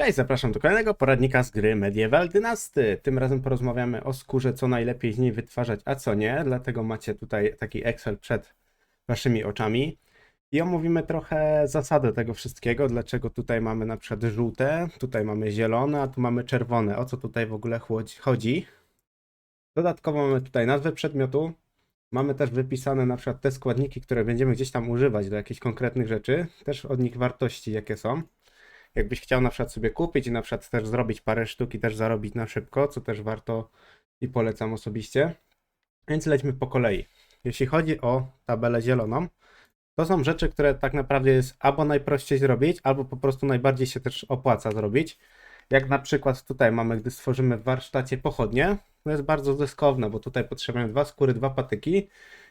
Cześć, zapraszam do kolejnego poradnika z gry Medieval Dynasty. Tym razem porozmawiamy o skórze, co najlepiej z niej wytwarzać, a co nie. Dlatego macie tutaj taki Excel przed waszymi oczami. I omówimy trochę zasadę tego wszystkiego, dlaczego tutaj mamy na przykład żółte, tutaj mamy zielone, a tu mamy czerwone. O co tutaj w ogóle chodzi? Dodatkowo mamy tutaj nazwę przedmiotu. Mamy też wypisane na przykład te składniki, które będziemy gdzieś tam używać do jakichś konkretnych rzeczy. Też od nich wartości, jakie są jakbyś chciał na przykład sobie kupić i na przykład też zrobić parę sztuk i też zarobić na szybko, co też warto i polecam osobiście. Więc lećmy po kolei. Jeśli chodzi o tabelę zieloną, to są rzeczy, które tak naprawdę jest albo najprościej zrobić, albo po prostu najbardziej się też opłaca zrobić. Jak na przykład tutaj mamy, gdy stworzymy w warsztacie pochodnie, to jest bardzo zyskowne, bo tutaj potrzebujemy dwa skóry, dwa patyki.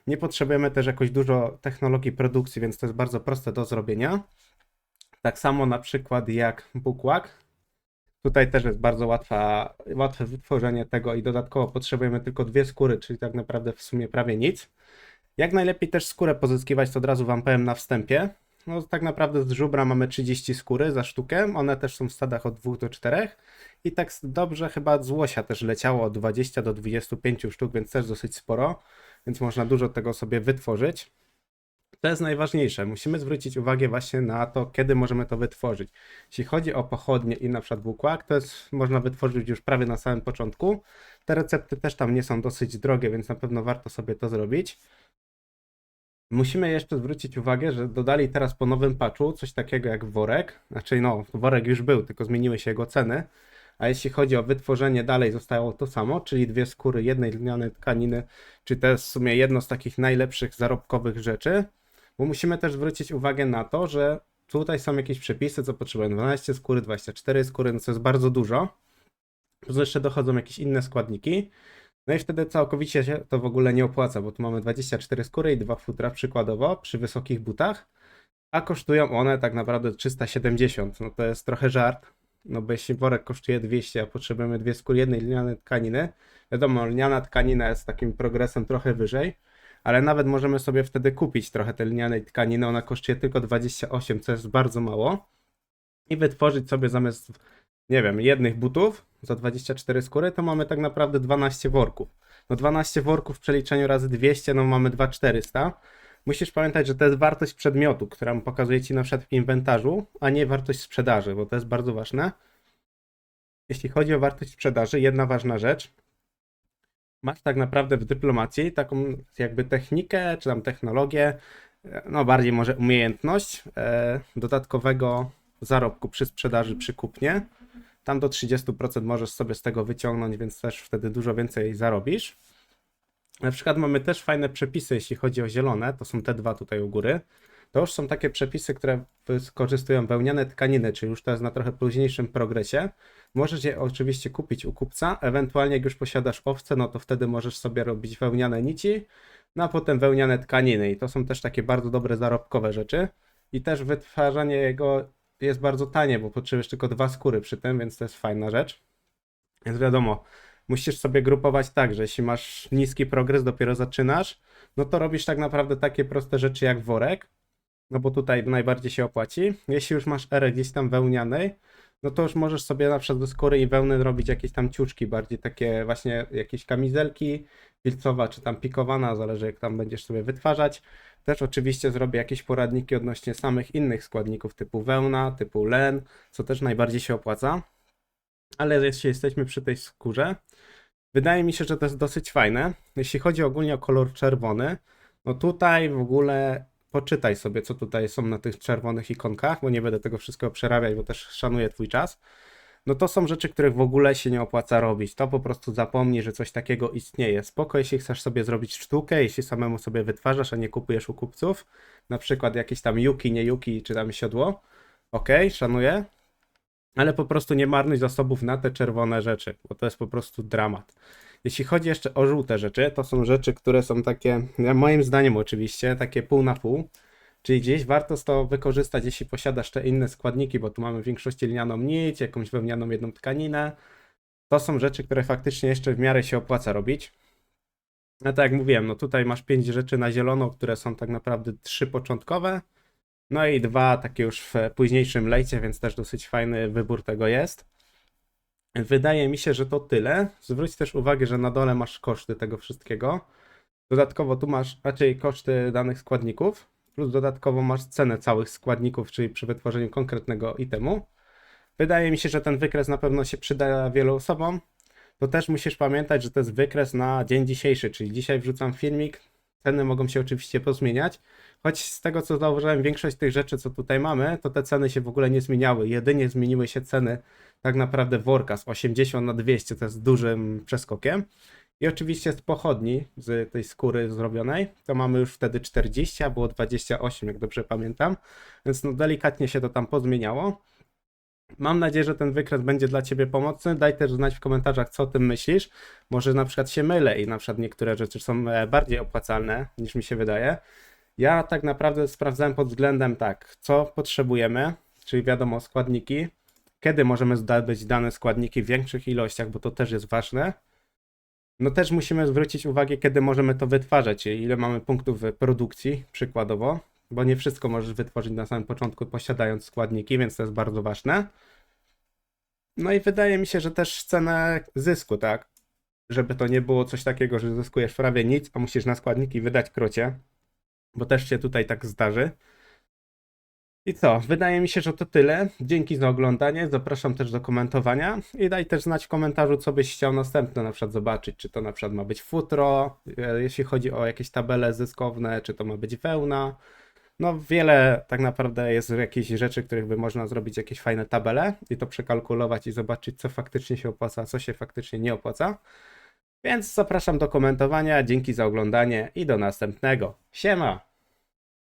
Nie potrzebujemy też jakoś dużo technologii produkcji, więc to jest bardzo proste do zrobienia. Tak samo na przykład jak bukłak. Tutaj też jest bardzo łatwa, łatwe wytworzenie tego i dodatkowo potrzebujemy tylko dwie skóry, czyli tak naprawdę w sumie prawie nic. Jak najlepiej też skórę pozyskiwać, to od razu Wam powiem na wstępie. No tak naprawdę z żubra mamy 30 skóry za sztukę, one też są w stadach od 2 do 4 i tak dobrze chyba z łosia też leciało od 20 do 25 sztuk, więc też dosyć sporo, więc można dużo tego sobie wytworzyć. To jest najważniejsze. Musimy zwrócić uwagę właśnie na to, kiedy możemy to wytworzyć. Jeśli chodzi o pochodnie i na przykład bukłak, to jest, można wytworzyć już prawie na samym początku. Te recepty też tam nie są dosyć drogie, więc na pewno warto sobie to zrobić. Musimy jeszcze zwrócić uwagę, że dodali teraz po nowym patchu coś takiego jak worek. Znaczy, no, worek już był, tylko zmieniły się jego ceny. A jeśli chodzi o wytworzenie, dalej zostało to samo, czyli dwie skóry jednej lnianej tkaniny, czy to jest w sumie jedno z takich najlepszych zarobkowych rzeczy. Bo musimy też zwrócić uwagę na to, że tutaj są jakieś przepisy, co potrzebują 12 skóry, 24 skóry, no co jest bardzo dużo. Plus jeszcze dochodzą jakieś inne składniki. No i wtedy całkowicie się to w ogóle nie opłaca, bo tu mamy 24 skóry i dwa futra przykładowo przy wysokich butach, a kosztują one tak naprawdę 370. No to jest trochę żart, no bo jeśli worek kosztuje 200, a potrzebujemy dwie skóry jednej lnianej tkaniny, wiadomo, lniana tkanina jest takim progresem trochę wyżej, ale nawet możemy sobie wtedy kupić trochę tej lnianej tkaniny, ona kosztuje tylko 28, co jest bardzo mało i wytworzyć sobie zamiast, nie wiem, jednych butów za 24 skóry, to mamy tak naprawdę 12 worków. No 12 worków w przeliczeniu razy 200, no mamy 2400. Musisz pamiętać, że to jest wartość przedmiotu, którą pokazuje Ci na przykład w inwentarzu, a nie wartość sprzedaży, bo to jest bardzo ważne. Jeśli chodzi o wartość sprzedaży, jedna ważna rzecz. Masz tak naprawdę w dyplomacji taką jakby technikę, czy tam technologię, no bardziej może umiejętność e, dodatkowego zarobku przy sprzedaży przy kupnie. Tam do 30% możesz sobie z tego wyciągnąć, więc też wtedy dużo więcej zarobisz. Na przykład mamy też fajne przepisy, jeśli chodzi o zielone, to są te dwa tutaj u góry. To już są takie przepisy, które wykorzystują wełniane tkaniny, czyli już to jest na trochę późniejszym progresie. Możesz je oczywiście kupić u kupca, ewentualnie jak już posiadasz owce, no to wtedy możesz sobie robić wełniane nici, no a potem wełniane tkaniny i to są też takie bardzo dobre zarobkowe rzeczy. I też wytwarzanie jego jest bardzo tanie, bo potrzebujesz tylko dwa skóry przy tym, więc to jest fajna rzecz. Więc wiadomo, musisz sobie grupować tak, że jeśli masz niski progres, dopiero zaczynasz, no to robisz tak naprawdę takie proste rzeczy jak worek, no bo tutaj najbardziej się opłaci. Jeśli już masz erę gdzieś tam wełnianej, no to już możesz sobie na przykład do skóry i wełny robić jakieś tam ciuczki, bardziej takie właśnie jakieś kamizelki, filcowa czy tam pikowana, zależy jak tam będziesz sobie wytwarzać. Też oczywiście zrobię jakieś poradniki odnośnie samych innych składników typu wełna, typu len, co też najbardziej się opłaca. Ale jeśli jesteśmy przy tej skórze, wydaje mi się, że to jest dosyć fajne. Jeśli chodzi ogólnie o kolor czerwony, no tutaj w ogóle poczytaj sobie, co tutaj są na tych czerwonych ikonkach, bo nie będę tego wszystkiego przerabiać, bo też szanuję Twój czas. No to są rzeczy, których w ogóle się nie opłaca robić. To po prostu zapomnij, że coś takiego istnieje. Spoko, jeśli chcesz sobie zrobić sztukę, jeśli samemu sobie wytwarzasz, a nie kupujesz u kupców. Na przykład jakieś tam juki, nie juki, czy tam siodło. Okej, okay, szanuję. Ale po prostu nie marnuj zasobów na te czerwone rzeczy, bo to jest po prostu dramat. Jeśli chodzi jeszcze o żółte rzeczy, to są rzeczy, które są takie, moim zdaniem oczywiście, takie pół na pół. Czyli gdzieś warto to wykorzystać, jeśli posiadasz te inne składniki, bo tu mamy w większości lnianą nić, jakąś wełnianą jedną tkaninę. To są rzeczy, które faktycznie jeszcze w miarę się opłaca robić. No tak jak mówiłem, no tutaj masz pięć rzeczy na zielono, które są tak naprawdę trzy początkowe No i dwa takie już w późniejszym lejcie, więc też dosyć fajny wybór tego jest. Wydaje mi się, że to tyle. Zwróć też uwagę, że na dole masz koszty tego wszystkiego. Dodatkowo tu masz raczej koszty danych składników, plus dodatkowo masz cenę całych składników, czyli przy wytworzeniu konkretnego itemu. Wydaje mi się, że ten wykres na pewno się przyda wielu osobom. To też musisz pamiętać, że to jest wykres na dzień dzisiejszy, czyli dzisiaj wrzucam filmik. Ceny mogą się oczywiście pozmieniać, choć z tego co zauważyłem, większość tych rzeczy, co tutaj mamy, to te ceny się w ogóle nie zmieniały. Jedynie zmieniły się ceny tak naprawdę worka z 80 na 200, to jest dużym przeskokiem. I oczywiście z pochodni, z tej skóry zrobionej, to mamy już wtedy 40, a było 28, jak dobrze pamiętam. Więc no delikatnie się to tam pozmieniało. Mam nadzieję, że ten wykres będzie dla Ciebie pomocny. Daj też znać w komentarzach, co o tym myślisz. Może na przykład się mylę i na przykład niektóre rzeczy są e, bardziej opłacalne niż mi się wydaje. Ja tak naprawdę sprawdzałem pod względem tak, co potrzebujemy, czyli wiadomo składniki, kiedy możemy zdobyć dane składniki w większych ilościach, bo to też jest ważne. No też musimy zwrócić uwagę, kiedy możemy to wytwarzać, ile mamy punktów produkcji, przykładowo, bo nie wszystko możesz wytworzyć na samym początku, posiadając składniki, więc to jest bardzo ważne. No i wydaje mi się, że też cenę zysku, tak? Żeby to nie było coś takiego, że zyskujesz prawie nic, a musisz na składniki wydać krocie, bo też się tutaj tak zdarzy. I co? Wydaje mi się, że to tyle. Dzięki za oglądanie. Zapraszam też do komentowania i daj też znać w komentarzu, co byś chciał następne na przykład zobaczyć. Czy to na przykład ma być futro, e, jeśli chodzi o jakieś tabele zyskowne, czy to ma być wełna. No wiele tak naprawdę jest jakichś rzeczy, których by można zrobić jakieś fajne tabele i to przekalkulować i zobaczyć, co faktycznie się opłaca, a co się faktycznie nie opłaca. Więc zapraszam do komentowania. Dzięki za oglądanie i do następnego. Siema!